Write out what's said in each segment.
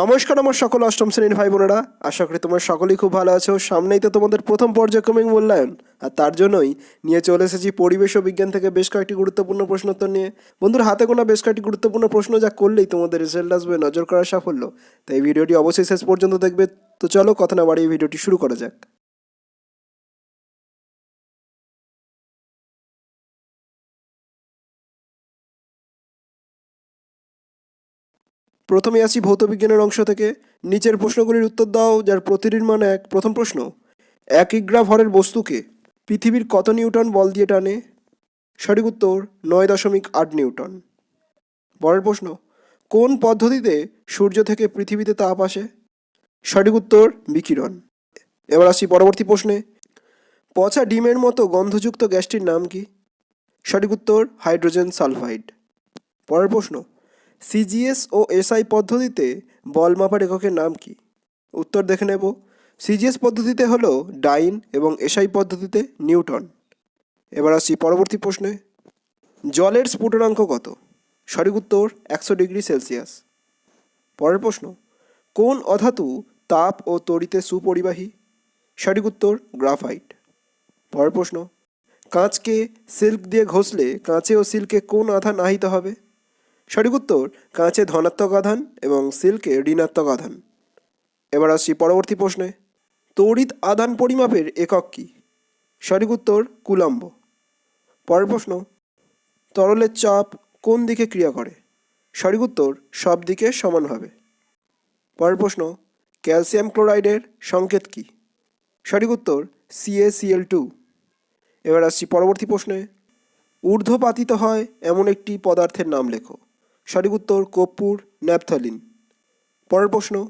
নমস্কার আমার সকল অষ্টম শ্রেণির ভাই বোনেরা। আশা করি তোমার সকলেই খুব ভালো আছো। সামনেই তো তোমাদের প্রথম পর্যায়ক্রমিক মূল্যায়ন। আর তার জন্যই নিয়ে চলে এসেছি পরিবেশ ও বিজ্ঞান থেকে বেশ কয়েকটি গুরুত্বপূর্ণ প্রশ্নোত্তর নিয়ে। বন্ধুর, হাতে গোনা বেশ কয়েকটি গুরুত্বপূর্ণ প্রশ্ন যা করলেই তোমাদের রেজাল্ট আসবে, নজর করার সাফল্য। তাই ভিডিওটি অবশ্যই শেষ পর্যন্ত দেখবে। তো চলো কথা না বাড়িয়ে ভিডিওটি শুরু করা যাক। প্রথমে আসি ভৌত বিজ্ঞানের অংশ থেকে। নিচের প্রশ্নগুলির উত্তর দাও, যার প্রতিটির মান এক। প্রথম প্রশ্ন, এক ইগ্রা ভরের বস্তুকে পৃথিবীর কত নিউটন বল দিয়ে টানে? সঠিক উত্তর, নয় দশমিক আট নিউটন। পরের প্রশ্ন, কোন পদ্ধতিতে সূর্য থেকে পৃথিবীতে তাপ আসে? সঠিক উত্তর, বিকিরণ। এবার আসি পরবর্তী প্রশ্নে, পচা ডিমের মতো গন্ধযুক্ত গ্যাসটির নাম কি? সঠিক উত্তর, হাইড্রোজেন সালফাইড। পরের প্রশ্ন সিজিএস ও এসআই পদ্ধতিতে বল মাপার এককের নাম কি? উত্তর দেখে নেব। সিজিএস পদ্ধতিতে হলো ডাইন এবং এসআই পদ্ধতিতে নিউটন। এবার আসছি পরবর্তী প্রশ্নে। জলের স্ফুটনাঙ্ক কত? সঠিক উত্তর একশো ডিগ্রি সেলসিয়াস। পরের প্রশ্ন, কোন অধাতু তাপ ও তড়িতে সুপরিবাহী? সঠিক উত্তর গ্রাফাইট। পরের প্রশ্ন, কাঁচকে সিল্ক দিয়ে ঘষলে কাঁচে ও সিল্কে কোন আধা আহিত হবে? সঠিক উত্তর, কাঁচে ধনাত্মক আধান এবং সিল্কে ঋণাত্মক আধান। এবার আসছি পরবর্তী প্রশ্নে। তড়িৎ আধান পরিমাপের একক কী? সঠিক উত্তর, কুলম্ব। পরের প্রশ্ন, তরলের চাপ কোন দিকে ক্রিয়া করে? সঠিক উত্তর, সব দিকে সমানভাবে পরের প্রশ্ন, ক্যালসিয়াম ক্লোরাইডের সংকেত কী? সঠিক উত্তর সিএসিএল টু এবার আসছি পরবর্তী প্রশ্নে। ঊর্ধ্বপাতিত হয় এমন একটি পদার্থের নাম লেখো। সঠিক উত্তর কর্পূর, ন্যাপথলিন। পরের প্রশ্ন,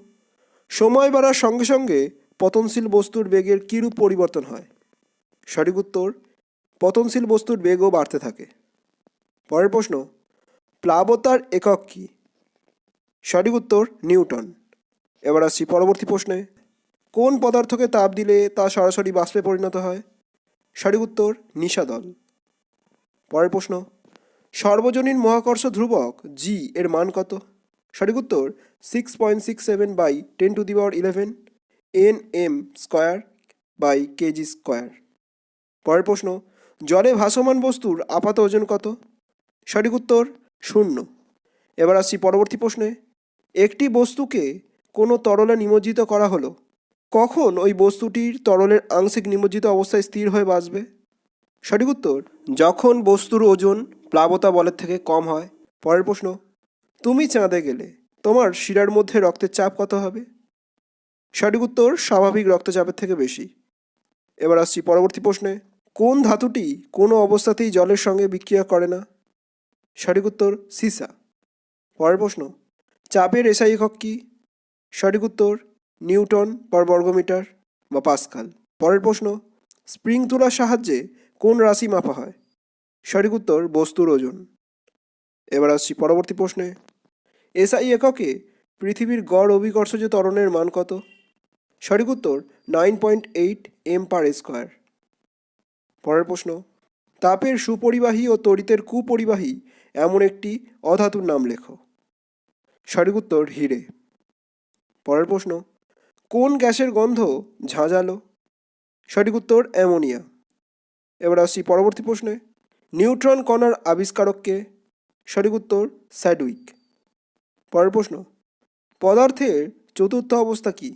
সময় বাড়ার সঙ্গে সঙ্গে পতনশীল বস্তুর বেগের কীরূপ পরিবর্তন হয়? সঠিক উত্তর, পতনশীল বস্তুর বেগও বাড়তে থাকে। পরের প্রশ্ন, প্লাবতার একক কী? সঠিক উত্তর, নিউটন। এবার আসছি পরবর্তী প্রশ্নে, কোন পদার্থকে তাপ দিলে তা সরাসরি বাষ্পে পরিণত হয়? সঠিক উত্তর, নিশাদল। পরের প্রশ্ন সর্বজনীন মহাকর্ষ ধ্রুবক জি এর মান কত? সঠিক উত্তর six point six seven by ten to the power eleven N M square by KG square পরের প্রশ্ন, জলে ভাসমান বস্তুর আপাত ওজন কত? সঠিক উত্তর শূন্য। এবার আসছি পরবর্তী প্রশ্নে, একটি বস্তুকে কোনো তরলে নিমজ্জিত করা হলো? কখন ওই বস্তুটির তরলের আংশিক নিমজ্জিত অবস্থায় স্থির হয়ে বাঁচবে? সঠিক উত্তর, যখন বস্তুর ওজন প্লাবতা বলের থেকে কম হয়? পরের প্রশ্ন, তুমি চাঁদে গেলে তোমার শিরার মধ্যে রক্তের চাপ কত হবে? সঠিক উত্তর, স্বাভাবিক রক্তচাপের থেকে বেশি। এবার আসছি পরবর্তী প্রশ্নে, কোন ধাতুটি কোনো অবস্থাতেই জলের সঙ্গে বিক্রিয়া করে না? সঠিক উত্তর, সিসা। পরের প্রশ্ন, চাপের এসআই একক কী? সঠিক উত্তর, নিউটন পার বর্গমিটার বা পাস্কাল। পরের প্রশ্ন, স্প্রিং তোলার সাহায্যে কোন রাশি মাপা হয়? সঠিক উত্তর বস্তুর ওজন। এবার আসছি পরবর্তী প্রশ্নে। এসআই এককে পৃথিবীর গড় অভিকর্ষজ ত্বরণের মান কত? সঠিক উত্তর nine point eight M per square. পরের প্রশ্ন, তাপের সুপরিবাহী ও তড়িতের কুপরিবাহী এমন একটি অধাতুর নাম লেখো। সঠিক উত্তর হিরে। পরের প্রশ্ন, কোন গ্যাসের গন্ধ ঝাঁঝালো? সঠিক উত্তর অ্যামোনিয়া। এবার আসছি পরবর্তী প্রশ্নে নিউট্রন কণার আবিষ্কারককে? সঠিক উত্তর, স্যাডউইক। পরের প্রশ্ন, পদার্থের চতুর্থ অবস্থা কি?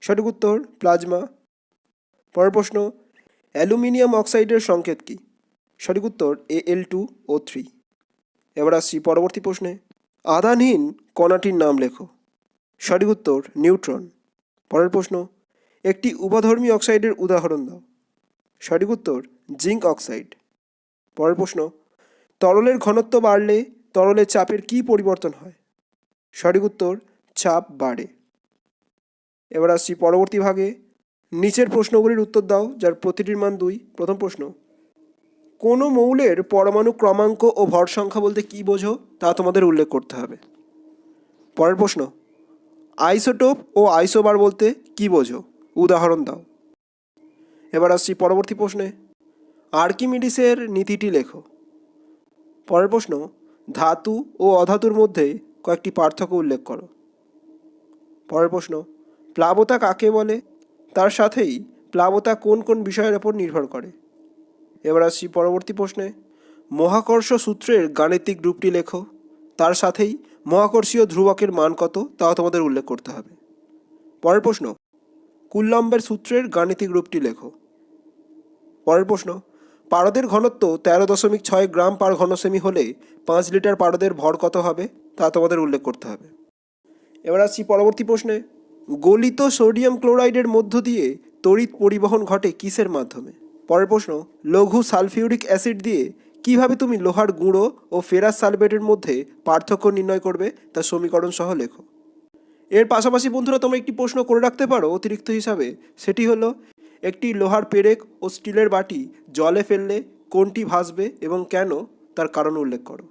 সঠিক উত্তর, প্লাজমা। পরের প্রশ্ন, অ্যালুমিনিয়াম অক্সাইডের সংকেত কি? সঠিক উত্তর এ এল টু, ও থ্রি। এবার আসছি পরবর্তী প্রশ্নে। আধানহীন কণাটির নাম লেখো। সঠিক উত্তর, নিউট্রন। পরের প্রশ্ন, একটি উপাধর্মী অক্সাইডের উদাহরণ দাও। সঠিক উত্তর, জিঙ্ক অক্সাইড। পরের প্রশ্ন, তরলের ঘনত্ব বাড়লে তরলের চাপের কী পরিবর্তন হয়? সঠিক উত্তর, চাপ বাড়ে। এবার আসছি পরবর্তী ভাগে। নিচের প্রশ্নগুলির উত্তর দাও, যার প্রতিটির মান দুই। প্রথম প্রশ্ন, কোনো মৌলের পরমাণু ক্রমাঙ্ক ও ভর সংখ্যা বলতে কী বোঝো? তা তোমাদের উল্লেখ করতে হবে। পরের প্রশ্ন, আইসোটোপ ও আইসোবার বলতে কী বোঝো? উদাহরণ দাও। এবার আসছি পরবর্তী প্রশ্নে। আর্কিমিডিসের নীতিটি লেখো। পরের প্রশ্ন, ধাতু ও অধাতুর মধ্যে কয়েকটি পার্থক্য উল্লেখ করো। পরের প্রশ্ন, প্লাবতা কাকে বলে? তার সাথেই প্লাবতা কোন কোন বিষয়ের ওপর নির্ভর করে? এবার আসছি পরবর্তী প্রশ্নে। মহাকর্ষ সূত্রের গাণিতিক রূপটি লেখো। তার সাথেই মহাকর্ষীয় ধ্রুবকের মান কত? তাও তোমাদের উল্লেখ করতে হবে। পরের প্রশ্ন, কুল্লম্বের সূত্রের গাণিতিক রূপটি লেখো। পরের প্রশ্ন পারদের ঘনত্ব তেরো দশমিক ছয় গ্রাম পার ঘনসেমি হলে পাঁচ লিটার পারদের ভর কত হবে, তা তোমাদের উল্লেখ করতে হবে। এবার আসছি পরবর্তী প্রশ্নে। গলিত সোডিয়াম ক্লোরাইডের মধ্য দিয়ে তড়িৎ পরিবহন ঘটে কিসের মাধ্যমে? পরের প্রশ্ন, লঘু সালফিউরিক অ্যাসিড দিয়ে কীভাবে তুমি লোহার গুঁড়ো ও ফেরাস সালফেটের মধ্যে পার্থক্য নির্ণয় করবে, তা সমীকরণ সহ লেখো। এর পাশাপাশি বন্ধুরা, তোমরা একটি প্রশ্ন করে রাখতে পারো অতিরিক্ত হিসাবে, সেটি হলো একটি লোহার পেরেক ও স্টিলের বাটি জলে ফেললে কোনটি ভাসবে এবং কেন তার কারণ উল্লেখ করো।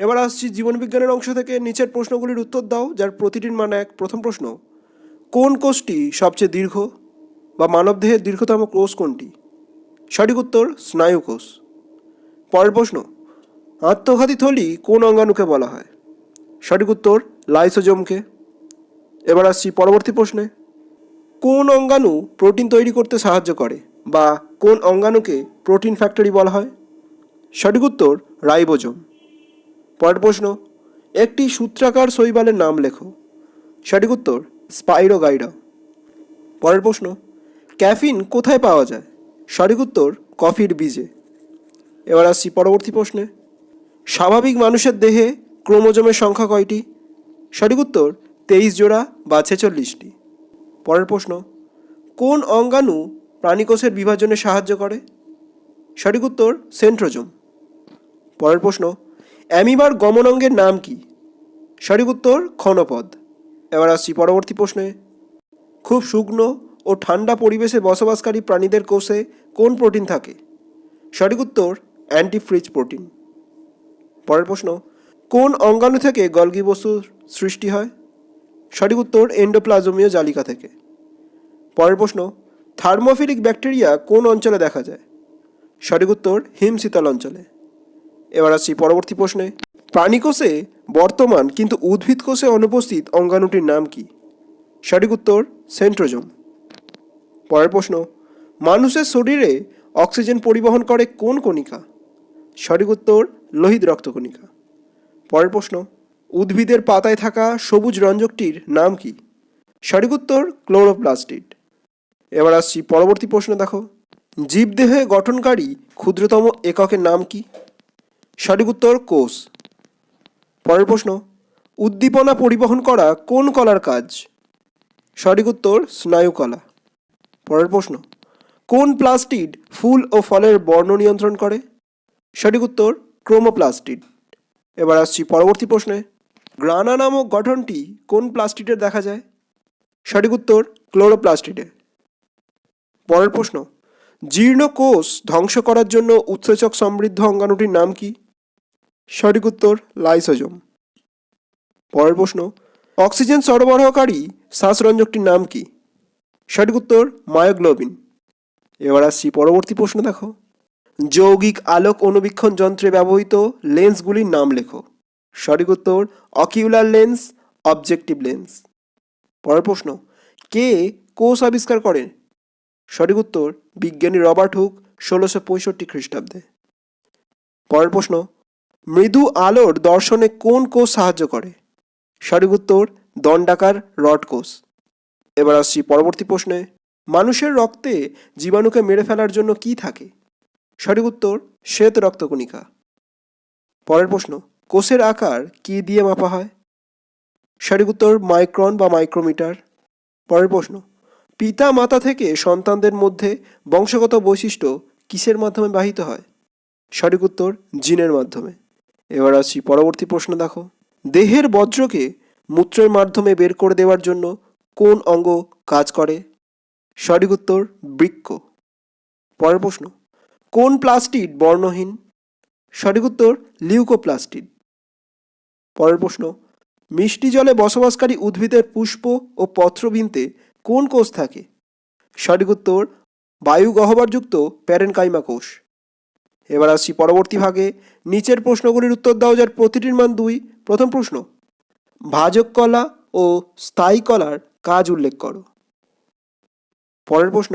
এবার আসছি জীবনবিজ্ঞানের অংশ থেকে নিচের প্রশ্নগুলির উত্তর দাও, যার প্রতিটির মানে এক। প্রথম প্রশ্ন, কোন কোষটি সবচেয়ে দীর্ঘ বা মানবদেহের দীর্ঘতম কোষ কোনটি? সঠিক উত্তর, স্নায়ু কোষ। পরের প্রশ্ন, আত্মঘাতী থলি কোন অঙ্গাণুকে বলা হয়? সঠিক উত্তর, লাইসোজোমকে। এবার আসছি পরবর্তী প্রশ্নে। কোন অঙ্গাণু প্রোটিন তৈরি করতে সাহায্য করে বা কোন অঙ্গাণুকে প্রোটিন ফ্যাক্টরি বলা হয়? সঠিক উত্তর, রাইবোজোম। পরের প্রশ্ন, একটি সূত্রাকার শৈবালের নাম লেখো। সঠিক উত্তর, স্পাইরোগাইডা। পরের প্রশ্ন, ক্যাফিন কোথায় পাওয়া যায়? সঠিক উত্তর, কফির বীজে। এবার আসছি পরবর্তী প্রশ্নে। স্বাভাবিক মানুষের দেহে ক্রোমোজোমের সংখ্যা কয়টি? সঠিক উত্তর, তেইশ জোড়া বা ছেচল্লিশটি। পরের প্রশ্ন, কোন অঙ্গাণু প্রাণীকোষের বিভাজনে সাহায্য করে? সঠিক উত্তর, সেন্ট্রোজোম। পরের প্রশ্ন, অ্যামিবার গমন অঙ্গের নাম কি? সঠিক উত্তর, ক্ষণপদ। এবার আসছি পরবর্তী প্রশ্নে। খুব শুকনো ও ঠান্ডা পরিবেশে বসবাসকারী প্রাণীদের কোষে কোন প্রোটিন থাকে? সঠিক উত্তর, অ্যান্টিফ্রিজ প্রোটিন। পরের প্রশ্ন, কোন অঙ্গাণু থেকে গলগি বস্তুর সৃষ্টি হয়? সঠিক উত্তর এন্ডোপ্লাজমীয় জালিকা থেকে। পরের প্রশ্ন থার্মোফিলিক ব্যাকটেরিয়া কোন অঞ্চলে দেখা যায়? সঠিক উত্তর, হিমশীতল অঞ্চলে। এবার আসছি পরবর্তী প্রশ্নে। প্রাণীকোষে বর্তমান কিন্তু উদ্ভিদ কোষে অনুপস্থিত অঙ্গাণুটির নাম কি? সঠিক উত্তর, সেন্ট্রোজম। পরের প্রশ্ন, মানুষের শরীরে অক্সিজেন পরিবহন করে কোন কণিকা? সঠিক উত্তর, লোহিত রক্তকণিকা। পরের প্রশ্ন উদ্ভিদের পাতায় থাকা সবুজ রঞ্জকটির নাম কি? সঠিক উত্তর ক্লোরোপ্লাস্টিড। এবার আসছি পরবর্তী প্রশ্ন দেখো। জীবদেহে গঠনকারী ক্ষুদ্রতম এককের নাম কি? সঠিক উত্তর কোষ। পরের প্রশ্ন, উদ্দীপনা পরিবহন করা কোন কলার কাজ? সঠিক উত্তর স্নায়ুকলা। পরের প্রশ্ন, কোন প্লাস্টিড ফুল ও ফলের বর্ণ নিয়ন্ত্রণ করে? সঠিক উত্তর ক্রোমোপ্লাস্টিড। এবার আসছি পরবর্তী প্রশ্নে। গ্রানা নামক গঠনটি কোন প্লাস্টিডের দেখা যায়? সঠিক উত্তর, ক্লোরোপ্লাস্টিডে। পরের প্রশ্ন, জীর্ণ কোষ ধ্বংস করার জন্য উৎসেচক সমৃদ্ধ অঙ্গাণুটির নাম কি? সঠিক উত্তর, লাইসোজম। পরের প্রশ্ন, অক্সিজেন সরবরাহকারী শ্বাসরঞ্জকটির নাম কি? সঠিক উত্তর, মায়োগ্লোবিন। এবার আসছি পরবর্তী প্রশ্ন দেখো। যৌগিক আলোক অনুবীক্ষণ যন্ত্রে ব্যবহৃত লেন্সগুলির নাম লেখো। সঠিক উত্তর অকিউলার লেন্স অবজেক্টিভ লেন্স পরের প্রশ্ন, কে কোষ আবিষ্কার করেন সঠিক উত্তর, বিজ্ঞানী রবার্ট হুক, ষোলোশো পঁয়ষট্টি খ্রিস্টাব্দে। পরের প্রশ্ন, মৃদু আলোর দর্শনে কোন কোষ সাহায্য করে? সঠিক উত্তর, দণ্ডাকার রড কোষ। এবার আসছি পরবর্তী প্রশ্নে, মানুষের রক্তে জীবাণুকে মেরে ফেলার জন্য কি থাকে? সঠিক উত্তর, শ্বেত রক্তকণিকা। পরের প্রশ্ন কোষের আকার কি দিয়ে মাপা হয়? সঠিক উত্তর মাইক্রন বা মাইক্রোমিটার। পরের প্রশ্ন, পিতা মাতা থেকে সন্তানদের মধ্যে বংশগত বৈশিষ্ট্য কিসের মাধ্যমে বাহিত হয়? সঠিক উত্তর, জিনের মাধ্যমে। এবার আসছি পরবর্তী প্রশ্ন দেখো। দেহের বজ্রকে মূত্রের মাধ্যমে বের করে দেওয়ার জন্য কোন অঙ্গ কাজ করে? সঠিক উত্তর, বৃক্ক। পরের প্রশ্ন, কোন প্লাস্টিড বর্ণহীন? সঠিক উত্তর, লিউকোপ্লাস্টিড। পরের প্রশ্ন, মিষ্টি জলে বসবাসকারী উদ্ভিদের পুষ্প ও পত্রবিনতে কোন কোষ থাকে? সঠিক উত্তর, বায়ু গহ্বরযুক্ত প্যারেনকাইমা কোষ। এবার আসছি পরবর্তী ভাগে। নিচের প্রশ্নগুলির উত্তর দাও, যার প্রতিটির মান দুই। প্রথম প্রশ্ন, ভাজক কলা ও স্থায়ী কলার কাজ উল্লেখ করো। পরের প্রশ্ন,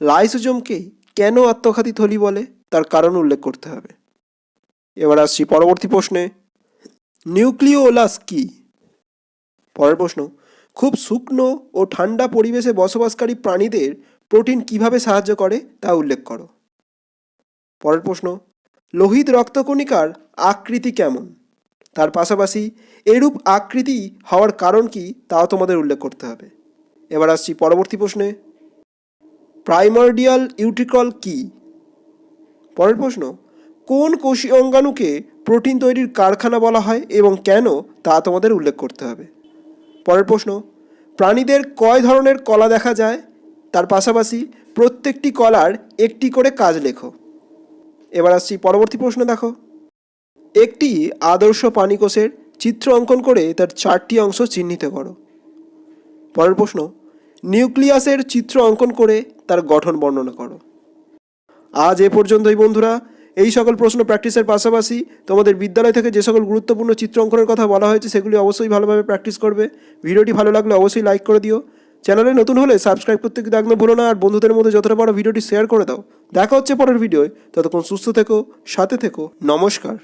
লাইসোজোমকে কেন আত্মঘাতী থলি বলে? তার কারণ উল্লেখ করতে হবে। এবার আসছি পরবর্তী প্রশ্নে। নিউক্লিওলাস কি? পরের প্রশ্ন, খুব শুকনো ও ঠান্ডা পরিবেশে বসবাসকারী প্রাণীদের প্রোটিন কীভাবে সাহায্য করে তা উল্লেখ করো। পরের প্রশ্ন, লোহিত রক্তকণিকার আকৃতি কেমন? তার পাশাপাশি এরূপ আকৃতি হওয়ার কারণ কি তাও তোমাদের উল্লেখ করতে হবে। এবার আসছি পরবর্তী প্রশ্নে, প্রাইমর্ডিয়াল ইউট্রিকল কি? পরের প্রশ্ন, কোন কোষীয় অঙ্গাণুকে প্রোটিন তৈরির কারখানা বলা হয় এবং কেন তা তোমাদের উল্লেখ করতে হবে। পরের প্রশ্ন, প্রাণীদের কয় ধরনের কলা দেখা যায়? তার পাশাপাশি প্রত্যেকটি কলার একটি করে কাজ লেখো। এবার আসছি পরবর্তী প্রশ্ন দেখো। একটি আদর্শ পানিকোষের চিত্র অঙ্কন করে তার চারটি অংশ চিহ্নিত করো। পরের প্রশ্ন, নিউক্লিয়াসের চিত্র অঙ্কন করে তার গঠন বর্ণনা করো। আজ এ পর্যন্তই বন্ধুরা। এই সকল প্রশ্ন প্র্যাকটিসের পাশাপাশি তোমাদের বিদ্যালয় থেকে যে সকল গুরুত্বপূর্ণ চিত্র অঙ্কনের কথা বলা হয়েছে, সেগুলি অবশ্যই ভালোভাবে প্র্যাকটিস করবে। ভিডিওটি ভালো লাগলে অবশ্যই লাইক করে দিও। চ্যানেলে নতুন হলে সাবস্ক্রাইব করতে কিন্তু একদম ভুলো না, আর বন্ধুদের মধ্যে যতটা পারো ভিডিওটি শেয়ার করে দাও। দেখা হচ্ছে পরের ভিডিওয় ততক্ষণ সুস্থ থেকো, সাথে থেকো। নমস্কার।